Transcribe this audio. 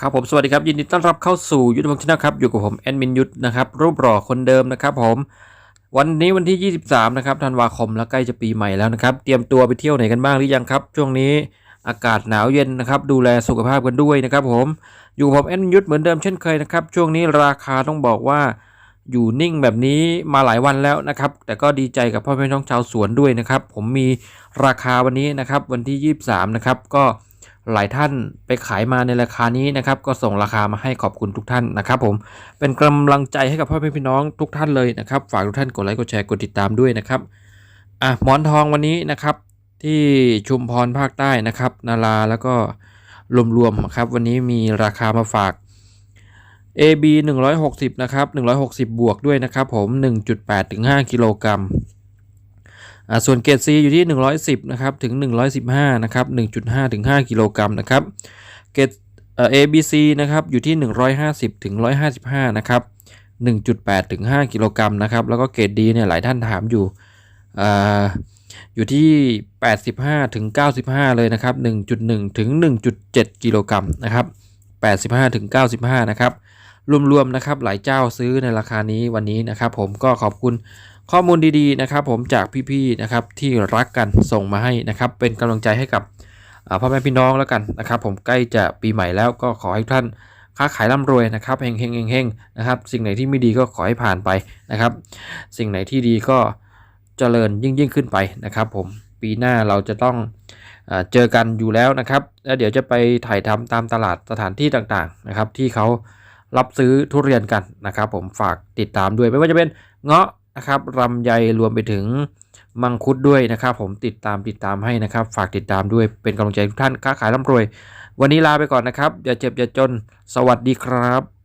ครับผมสวัสดีครับยินดีต้อนรับเข้าสู่ยุทธพงศ์ชนะครับอยู่กับผมแอดมินยุทธนะครับรูปหล่อคนเดิมนะครับผมวันนี้วันที่ 23 นะครับธันวาคมแล้วใกล้จะปีใหม่แล้วนะครับ เตรียมตัวไปเที่ยวไหนกันบ้างหรือยังครับ ช่วงนี้อากาศหนาวเย็นนะครับ ดูแลสุขภาพกันด้วยนะครับ ผมอยู่ผมแอดมินยุทธเหมือนเดิมเช่นเคยนะครับ ช่วงนี้ราคาต้องบอกว่าอยู่นิ่งแบบนี้มาหลายวันแล้วนะครับ แต่ก็ดีใจกับพ่อแม่น้องชาวสวนด้วยนะครับ ผมมีราคาวันนี้นะครับ วันที่ 23 นะครับก็ หลายท่านไปขายมาในราคานี้นะครับ ก็ส่งราคามาให้ขอบคุณทุกท่านนะครับ ผมเป็นกำลังใจให้กับพ่อแม่พี่น้องทุกท่านเลยนะครับ ฝากทุกท่านกดไลค์กดแชร์กดติดตามด้วยนะครับอะหมอนทองวันนี้นะครับ ที่ชุมพรภาคใต้นะครับ นาราแล้วก็รวมๆครับวันนี้มีราคามาฝาก AB 160 นะครับ 160 บวกด้วยนะครับผม 1.8ถึง5กิโลกรัม ส่วนเกรด C อยู่ที่ 110นะครับถึง 115นะครับ1.5ถึง5กิโลกรัมนะครับเกรดเอ่อ ABC นะครับอยู่ที่ 150ถึง155นะครับ1.8ถึง5กิโลกรัมนะครับแล้วก็เกรด D เนี่ยหลายท่านถามอยู่ออยู่ที่ 85ถึง95 เลยนะครับ1.1ถึง1.7กิโลกรัมนะครับ85ถึง95นะครับรวมๆนะครับหลายเจ้าซื้อในราคานี้วันนี้นะครับ ผมก็ขอบคุณ ข้อมูลดีๆนะครับผมจากพี่ๆนะครับที่รักกันส่งมาให้นะครับ เป็นกำลังใจให้กับพ่อแม่พี่น้องแล้วกันนะครับ ผมใกล้จะปีใหม่แล้วก็ขอให้ท่านค้าขายร่ำรวยนะครับเฮงเฮงเฮงเฮงนะครับสิ่งไหนที่ไม่ดีก็ขอให้ผ่านไปนะครับ สิ่งไหนที่ดีก็เจริญยิ่งยิ่งขึ้นไปนะครับ ผมปีหน้าเราจะต้องเอ่อเจอกันอยู่แล้วนะครับแล้วเดี๋ยวจะไปถ่ายทำตามตลาดสถานที่ต่างๆนะครับ ที่เขารับซื้อทุเรียนกันนะครับ ผมฝากติดตามด้วยไม่ว่าจะเป็นเงาะ นะครับลำไยรวมไปถึงมังคุดด้วยนะครับ ผมติดตามติดตามให้นะครับ ฝากติดตามด้วยเป็นกำลังใจทุกท่านค้าขายร่ำรวย วันนี้ลาไปก่อนนะครับ อย่าเจ็บอย่าจน สวัสดีครับ